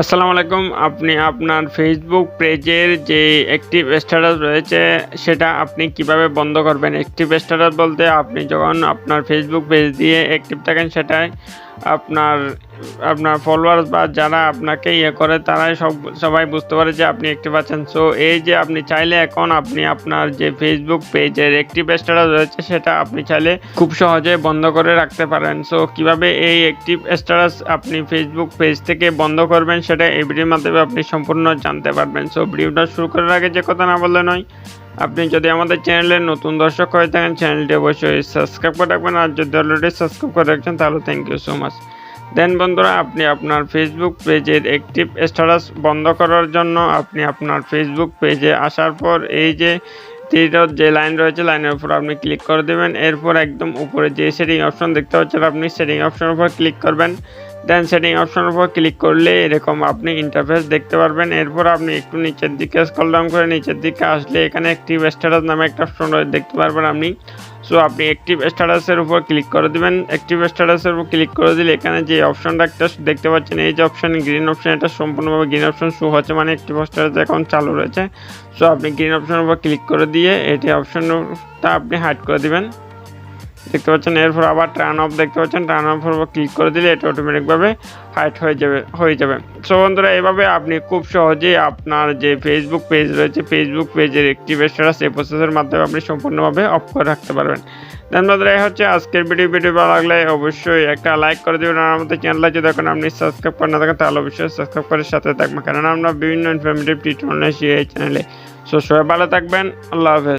আসসালামু আলাইকুম। আপনি আপনার ফেসবুক পেজের যে অ্যাক্টিভ স্ট্যাটাস রয়েছে, সেটা আপনি কীভাবে বন্ধ করবেন? অ্যাক্টিভ স্ট্যাটাস বলতে আপনি যখন আপনার ফেসবুক পেজ দিয়ে অ্যাক্টিভ থাকেন সেটাই আপনার আপনার ফলোয়ার্স বা যারা আপনাকে ইয়ে করে, তারাই সব, সবাই বুঝতে পারে যে আপনি অ্যাক্টিভ আছেন। সো এই যে আপনি চাইলে এখন আপনি আপনার যে ফেসবুক পেজের অ্যাক্টিভ স্ট্যাটাস রয়েছে, সেটা আপনি চাইলে খুব সহজে বন্ধ করে রাখতে পারেন। সো কীভাবে এই অ্যাক্টিভ স্ট্যাটাস আপনি ফেসবুক পেজ থেকে বন্ধ করবেন, সেটা এই ভিডিওর মাধ্যমে আপনি সম্পূর্ণ জানতে পারবেন। সো ভিডিওটা শুরু করার আগে যে কথা না বললে নয়, আপনি যদি আমাদের চ্যানেলের নতুন দর্শক হয়ে থাকেন, চ্যানেলটি অবশ্যই সাবস্ক্রাইব করে রাখবেন। আর যদি অলরেডি সাবস্ক্রাইব করে রাখছেন, তাহলে thank you so much then বন্ধুরা, আপনি আপনার ফেসবুক পেজের অ্যাক্টিভ স্ট্যাটাস বন্ধ করার জন্য আপনি আপনার ফেসবুক পেজে আসার পর এই যে তীরের যে লাইন রয়েছে লাইনের উপর আপনি ক্লিক করে দেবেন। এরপর একদম উপরে যে সেটিং অপশন দেখতে পাচ্ছেন, আপনি সেটিং অপশনের উপর ক্লিক করবেন। দেন সেটিং অপশনের উপর ক্লিক করলে এরকম আপনি ইন্টারফেস দেখতে পারবেন। এরপর আপনি একটু নিচের দিকে স্ক্রল ডাউন করে নিচের দিকে আসলে এখানে অ্যাক্টিভ স্ট্যাটাস নামে একটা অপশন রয়েছে দেখতে পারবেন আপনি। সো আপনি অ্যাক্টিভ স্ট্যাটাসের উপর ক্লিক করে দিবেন। অ্যাক্টিভ স্ট্যাটাসের উপর ক্লিক করে দিলে এখানে যে অপশনটা একটা দেখতে পাচ্ছেন, এই যে অপশন গ্রিন অপশন এটা সম্পূর্ণভাবে গ্রিন অপশন শো হচ্ছে মানে অ্যাক্টিভ স্ট্যাটাস এখন চালু রয়েছে। সো আপনি গ্রিন অপশনের উপর ক্লিক করে দিয়ে, এটি অপশনটা আপনি হাইড করে দিবেন। দেখতে পাচ্ছেন, এরপর আবার টার্ন অফ দেখতে পাচ্ছেন টার্ন অফের উপর ক্লিক করে দিলে এটা অটোমেটিকভাবে হাইট হয়ে যাবে হয়ে যাবে। সো বন্ধুরা, এভাবে আপনি খুব সহজেই আপনার যে ফেসবুক পেজ রয়েছে ফেসবুক পেজের অ্যাক্টিভ স্ট্যাটাস প্রসেসের মাধ্যমে আপনি সম্পূর্ণভাবে অফ করে রাখতে পারবেন। দেন বন্ধুরা, এই হচ্ছে আজকের ভিডিও ভিডিও ভালো লাগলে অবশ্যই একটা লাইক করে দেবেন, আর আমাদের চ্যানেলে যদি এখন আপনি সাবস্ক্রাইব করে না থাকেন, তাহলে অবশ্যই সাবস্ক্রাইব করে সাথে থাকবেন। কারণ আমরা বিভিন্ন ইনফরমেটিভ টিউটোরিয়াল এই চ্যানেলে সো সবাই ভালো থাকবেন, আল্লাহ হাফেজ।